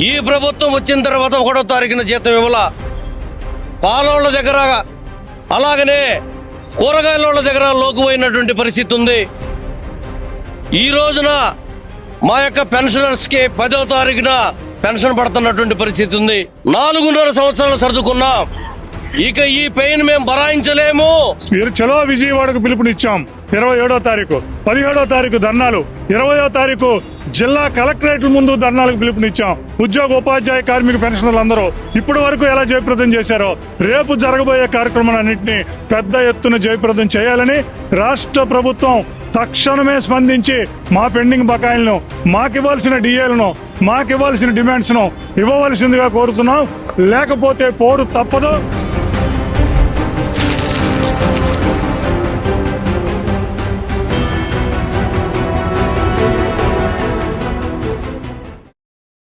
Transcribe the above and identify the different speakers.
Speaker 1: ఈ ప్రభుత్వం వచ్చిన తర్వాత ఒకటో తారీఖున జీతం ఇవ్వాల. పాలోళ్ళ దగ్గర అలాగనే కూరగాయల దగ్గర లోకుపోయినటువంటి పరిస్థితి ఉంది. ఈ రోజున మా యొక్క పెన్షనర్స్కి పదో తారీఖున పెన్షన్ పడుతున్నటువంటి పరిస్థితి ఉంది. నాలుగున్నర సంవత్సరాలు సర్దుకున్నాం. ఇక ఈ పెయిన్ మేము భరాయించలేము
Speaker 2: మీరు చలో విజయవాడకు పిలుపునిచ్చాం. ఇరవై ఏడో తారీఖు పదిహేడో తారీఖు ధర్నాలు ఇరవయో తారీఖు జిల్లా కలెక్టరేట్ ముందు ధర్నాలకు పిలుపునిచ్చాం. ఉద్యోగ ఉపాధ్యాయ కార్మిక పెన్షనర్లు అందరూ ఇప్పటి వరకు ఎలా జయప్రదం చేశారో రేపు జరగబోయే కార్యక్రమాలన్నింటినీ పెద్ద ఎత్తున జయప్రదం చేయాలని రాష్ట్ర ప్రభుత్వం తక్షణమే స్పందించి మా పెండింగ్ బకాయిలను మాకివ్వాల్సిన డిఏలను మాకివ్వాల్సిన ఇవ్వాల్సిన డిమాండ్స్ను ఇవ్వవలసిందిగా కోరుతున్నాం. లేకపోతే పోరు తప్పదు.